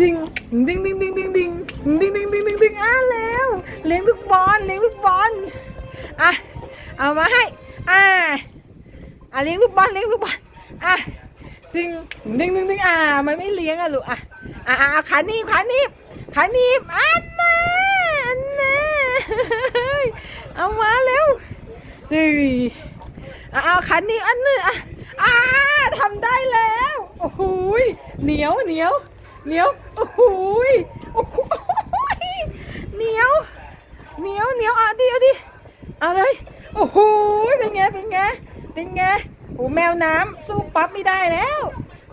ดิงดิงดิงดิงดิงดิงดิงดิงดิงดิงดิงอะแล้วเลี้ยงลูกบอลเลี้ยงลูกบอลอะเอามาให้อะอะเลี้ยงลูกบอลเลี้ยงลูกบอลอะดิงดิงดิงดิงอะมันไม่เลี้ยงอะลูกอะอะอะเอาขาหนีบขาหนีบขาหนีบอันน่ะอันน่ะเอามาเร็วดิเอาเอาขาหนีบอันนึงอะอะทำได้แล้ว โอ้โหยเหนียวเหนียว เหนียวโอ้โหโอ้โหเหนียวเหนียวเหนียวอะดิเอาดิเอาเลยโอ้โหเป็นไงเป็นไงเป็นไงโอ้แมวน้ำสู้ปั๊บไม่ได้แล้ว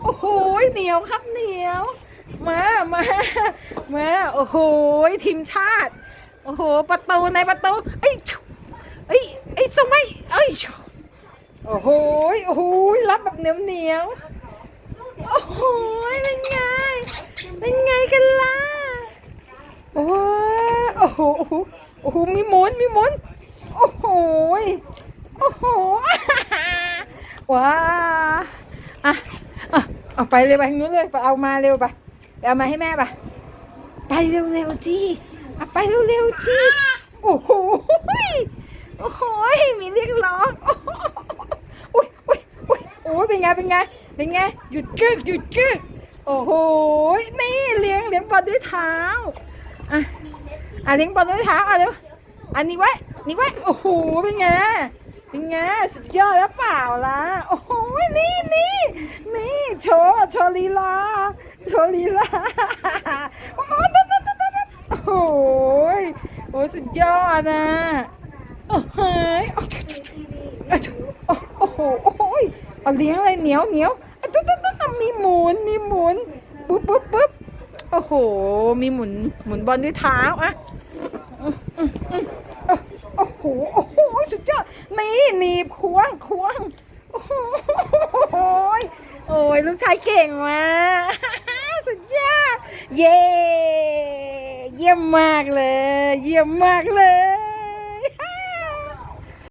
โอ้โหเหนียวครับเหนียว มามามาโอ้โหทีมชาติโอ้โหประตูในประตูเอ้ยเอ้ยไอ้ยสมัยเอ้ยโอ้โหโอ้โหรับแบบเหนียวเหนียวโอ้โหยเป็นไง เป็นไงกันล่ะ โอ้ย โอ้โหโอ้โหมีหมุนมีหมุนโอ้โหโอ้โหว้าอะอะเอาไปเลยไปทางนู้นเลยไปเอามาเร็วไปไปเอามาให้แม่ไปไปเร็วๆจีอะไปเร็วๆจีโอ้โหโอ้โหมีเรียกร้องโอ้ยโอ้ยโอ้ยโอ้ยเป็นไงเป็นไงเป็นไงหยุดกึกหยุดกึกโอ้โหนี่เลี้ยงเลี้ยงบอลด้วยเท้าอะ อะเลี้ยงบอลด้วยเท้าอะเร็วอันนี้ไว้นี่ไว้โอ้โหเป็นไงเป็นไงสุดยอดแล้วเปล่าล่ะโอ้โหนี่นี่นี่โชว์โชว์ลีลาโชว์ลีลาโอ้โหตัดตัดตัดตัดโอ้โหโอ้สุดยอดนะโอ้โหโอ้โหโอ้โหเอาเลี้ยงอะไรเหนียวเหนียวตุ๊ดตุ๊ดตุ๊ดมีหมุนมีหมุนปุ๊บปุ๊บปุ๊บโอ้โห มีหมุนหมุนบอลด้วยเท้าอะ โอ้โห โอ้โห สุดยอด นี่หนีบควงค วง โอ้โหโอ้ยลูกชายเก่งมากสุดยอด เย่เยี่ยมมากเลย เยี่ยมมากเลย